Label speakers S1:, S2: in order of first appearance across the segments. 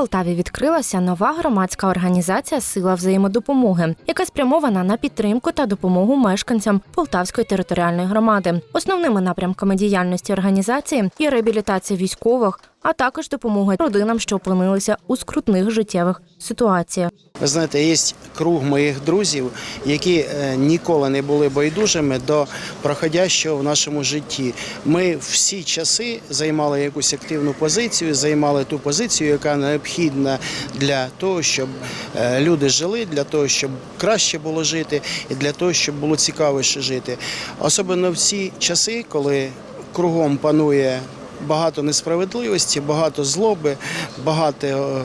S1: Полтаві відкрилася нова громадська організація Сила взаємодопомоги, яка спрямована на підтримку та допомогу мешканцям Полтавської територіальної громади. Основними напрямками діяльності організації є реабілітація військових, а також допомога родинам, що опинилися у скрутних життєвих ситуаціях.
S2: Ви знаєте, є круг моїх друзів, які е, ніколи не були байдужими до проходящого в нашому житті. Ми всі часи займали якусь активну позицію, займали ту позицію, яка необхідна для того, щоб е, люди жили, для того, щоб краще було жити, і для того, щоб було цікавіше жити. Особливо в ці часи, коли кругом панує багато несправедливості, багато злоби, багато е,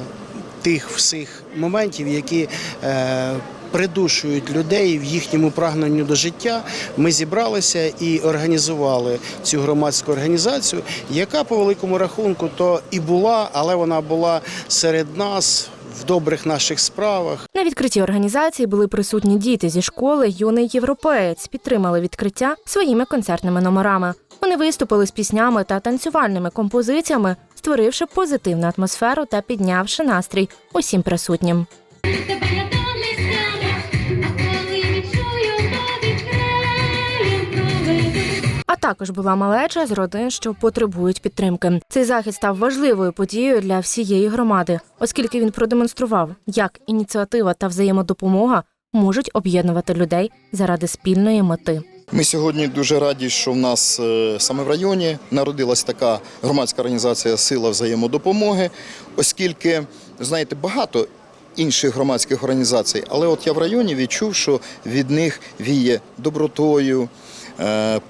S2: тих всіх моментів, які е, придушують людей в їхньому прагненню до життя. Ми зібралися і організували цю громадську організацію, яка по великому рахунку то і була, але вона була серед нас в добрих наших справах.
S1: На відкритті організації були присутні діти зі школи Юний європеєць. Підтримали відкриття своїми концертними номерами. Вони виступили з піснями та танцювальними композиціями, створивши позитивну атмосферу та піднявши настрій усім присутнім. Також була малеча з родин, що потребують підтримки. Цей захід став важливою подією для всієї громади, оскільки він продемонстрував, як ініціатива та взаємодопомога можуть об'єднувати людей заради спільної мети.
S3: Ми сьогодні дуже раді, що в нас е, саме в районі народилась така громадська організація Сила взаємодопомоги, оскільки знаєте багато. Інших громадських організацій, але от я в районі відчув, що від них віє добротою,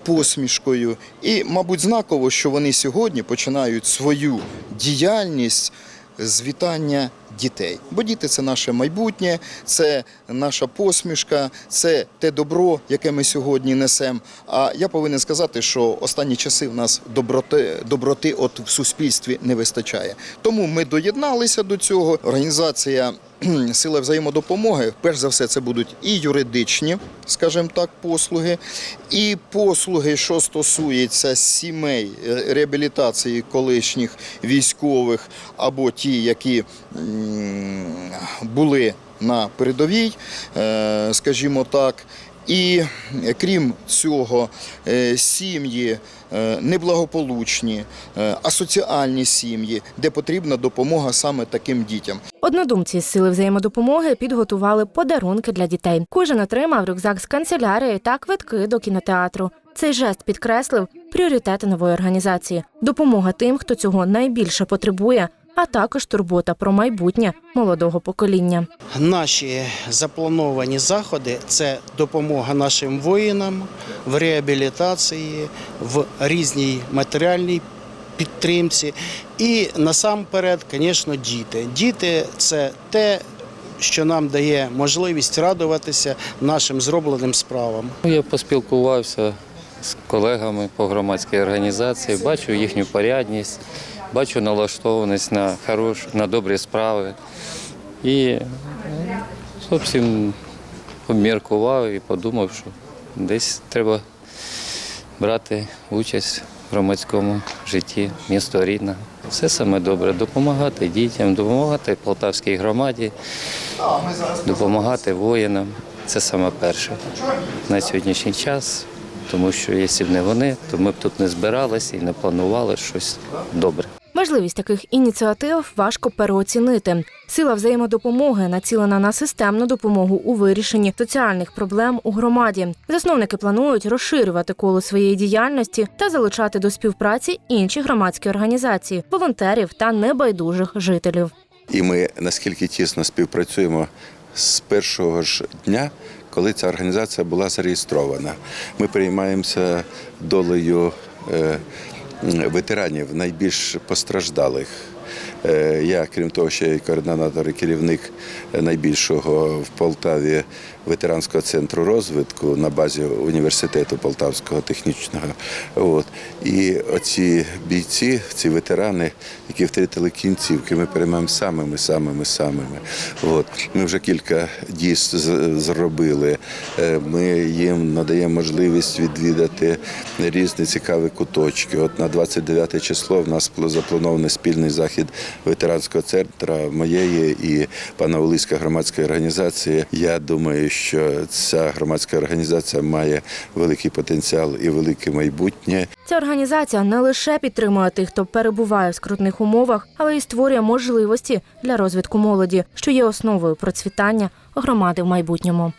S3: посмішкою. І, мабуть, знаково, що вони сьогодні починають свою діяльність з вітання дітей. Бо діти це наше майбутнє, це наша посмішка, це те добро, яке ми сьогодні несемо. А я повинен сказати, що останні часи в нас доброти, доброти от в суспільстві не вистачає. Тому ми доєдналися до цього. Організація Сила взаємодопомоги, перш за все, це будуть і юридичні, скажімо так, послуги, і послуги, що стосується сімей е, реабілітації колишніх військових або ті, які були на передовій, е, скажімо так. І е, крім цього, е, сім'ї неблагополучні, е, асоціальні сім'ї, де потрібна допомога саме таким дітям.
S1: Однодумці з сили взаємодопомоги підготували подарунки для дітей. Кожен отримав рюкзак з канцелярії та квитки до кінотеатру. Цей жест підкреслив пріоритети нової організації: допомога тим, хто цього найбільше потребує, а також турбота про майбутнє молодого покоління.
S2: Наші заплановані заходи це допомога нашим воїнам в реабілітації, в різній матеріальній підтримці. І насамперед, звісно, діти. Діти це те, що нам дає можливість радуватися нашим зробленим справам.
S4: Ну, Я поспілкувався з колегами по громадській організації, бачу їхню порядність, бачу налаштованість на хорош, на добрі справи. І ну, зовсім обміркував і подумав, що десь треба брати участь в громадському житті, місто рідне. Все саме добре допомагати дітям, допомагати полтавській громаді, допомагати воїнам. Це саме перше на сьогоднішній час, тому що якщо б не вони, то ми б тут не збиралися і не планували щось добре.
S1: Важливість таких ініціатив важко переоцінити. Сила взаємодопомоги націлена на системну допомогу у вирішенні соціальних проблем у громаді. Засновники планують розширювати коло своєї діяльності та залучати до співпраці інші громадські організації, волонтерів та небайдужих жителів.
S5: І ми наскільки тісно співпрацюємо з першого ж дня, коли ця організація була зареєстрована. Ми переймаємося долею е, ветеранів найбільш постраждалих. Е, Я, крім того, ще й координатор і керівник найбільшого в Полтаві ветеранського центру розвитку на базі університету Полтавського технічного. От. І оці бійці, ці ветерани, які втратили кінцівки, ми переймаємо самими, самими, самими. От. Ми вже кілька дійств зробили. Е, Ми їм надаємо можливість відвідати різні цікаві куточки. От на 29 число в нас запланований спільний захід ветеранського центру, моєї і пана Олиська громадської організації. Я думаю, що ця громадська організація має великий потенціал і велике майбутнє.
S1: Ця організація не лише підтримує тих, хто перебуває в скрутних умовах, але й створює можливості для розвитку молоді, що є основою процвітання громади в майбутньому.